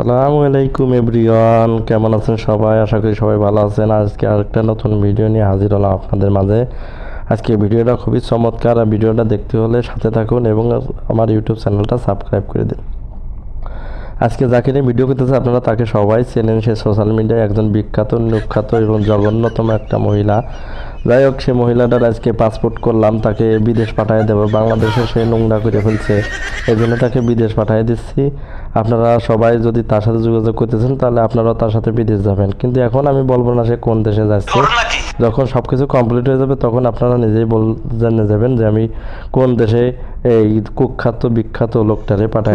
আসসালামু আলাইকুম এভরিওয়ান, কেমন আছেন সবাই? আশা করি সবাই ভালো আছেন। আজকে আরেকটা নতুন ভিডিও নিয়ে হাজির হলাম আপনাদের মাঝে। আজকে ভিডিওটা খুবই চমৎকার। আর ভিডিওটা দেখতে হলে সাথে থাকুন এবং আমার ইউটিউব চ্যানেলটা সাবস্ক্রাইব করে দিন। আজকে যাকে নিয়ে ভিডিও করতেছে আপনারা তাকে সবাই চেনেন। সে সোশ্যাল মিডিয়ায় একজন বিখ্যাত নিখ্যাত এবং জঘন্যতম একটা মহিলা। যাই হোক সে মহিলাটার আজকে পাসপোর্ট করলাম তাকে বিদেশ পাঠিয়ে দেবো। বাংলাদেশে সে নোংরা করে ফেলছে এই জন্য তাকে বিদেশ পাঠিয়ে দিচ্ছি। আপনারা সবাই যদি তার সাথে যোগাযোগ করতেছেন তাহলে আপনারাও তার সাথে বিদেশ যাবেন। কিন্তু এখন আমি বলব না সে কোন দেশে যাচ্ছে। যখন সব কিছু কমপ্লিট হয়ে যাবে তখন আপনারা নিজেই বল জেনে যাবেন যে আমি কোন দেশে এই কুখ্যাত বিখ্যাত লোকটারে পাঠাই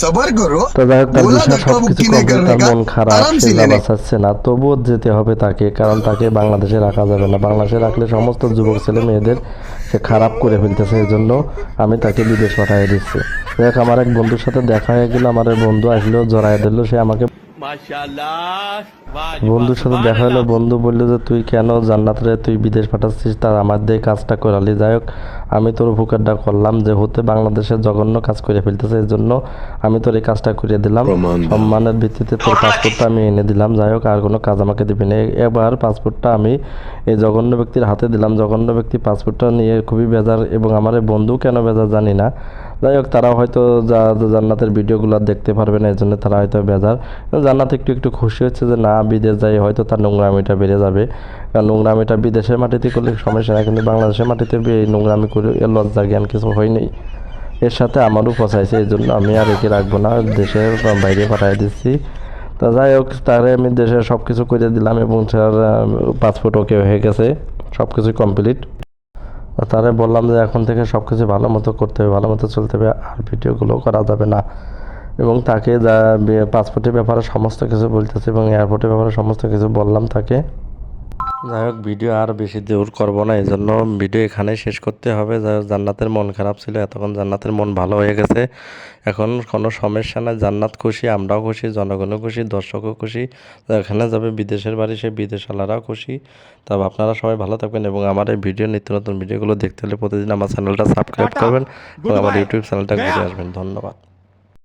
সবার করো তো যাই তার বিষয়ে সব কিছু তার মন খারাপ সে বাঁচাচ্ছে না। তবুও যেতে হবে তাকে কারণ তাকে বাংলাদেশে রাখা যাবে না। বাংলাদেশে রাখলে সমস্ত যুবক ছেলে মেয়েদের সে খারাপ করে ফেলতেছে এই জন্য আমি তাকে বিদেশ পাঠিয়ে দিচ্ছি। দেখ আমার এক বন্ধুর সাথে দেখা হয়ে গেল আমার বন্ধু আসলো জড়াই দিল সে আমাকে বন্ধুর সাথে দেখা হলো বন্ধু বলল যে তুই কেন জান্নাতরে তুই বিদেশ পাঠাচ্ছিস? তার আমার দিয়ে কাজটা করালি। যাই হোক আমি তোর উপকারটা করলাম যে হতে বাংলাদেশের জঘন্য কাজ করে ফেলতেছে এই জন্য আমি তোর এই কাজটা করে দিলাম। সম্মানের ভিত্তিতে তোর পাসপোর্টটা আমি এনে দিলাম। যাই হোক আর কোনো কাজ আমাকে দিবি না। এবার পাসপোর্টটা আমি এই জঘন্য ব্যক্তির হাতে দিলাম। জঘন্য ব্যক্তি পাসপোর্টটা নিয়ে খুবই বেজার এবং আমার এই বন্ধু কেন বেজার জানি না। যাই হোক তারা হয়তো যা জান্নাতের ভিডিওগুলো দেখতে পারবে না এই জন্য তারা হয়তো বেজার। জান্নাত একটু একটু খুশি হচ্ছে যে না বিদেশ যাই হয়তো তার নোংরামিটা বেড়ে যাবে। কারণ নোংরামিটা বিদেশের মাটিতে করলে সমস্যা না কিন্তু বাংলাদেশের মাটিতে এই নোংরামি করে এর লজ্জা জ্ঞান কিছু হয়নি এর সাথে আমারও পচাইছে এই জন্য আমি আর একে রাখব না, দেশের বাইরে পাঠিয়ে দিচ্ছি। তা যাই হোক, তারে আমি দেশে সব কিছু করে দিলাম এবং তার পাসপোর্ট ওকে হয়ে গেছে সব কিছু কমপ্লিট তারে বললাম যে এখন থেকে সব কিছু ভালো মতো করতে হবে, ভালো মতো চলতে হবে, আর ভিডিওগুলো করা যাবে না। এবং তাকে যা পাসপোর্টের ব্যাপারে সমস্ত কিছু বলতেছে এবং এয়ারপোর্টের ব্যাপারে সমস্ত কিছু বললাম তাকে। যাই হোক ভিডিও আর বেশি দূর করব না এই জন্য ভিডিও এখানে শেষ করতে হবে। যাই জান্নাতের মন খারাপ ছিল এতক্ষণ জান্নাতের মন ভালো হয়ে গেছে। এখন কোনো সমস্যা নাই জান্নাত খুশি আমরাও খুশি জনগণও খুশি দর্শকও খুশি। এখানে যাবে বিদেশের বাড়ি সেই বিদেশওয়ালারাও খুশি। তবে আপনারা সবাই ভালো থাকবেন এবং আমার এই ভিডিও নিত্য নতুন ভিডিওগুলো দেখতে হলে প্রতিদিন আমার চ্যানেলটা সাবস্ক্রাইব করবেন এবং আমার ইউটিউব চ্যানেলটা ঘুরে আসবেন। ধন্যবাদ।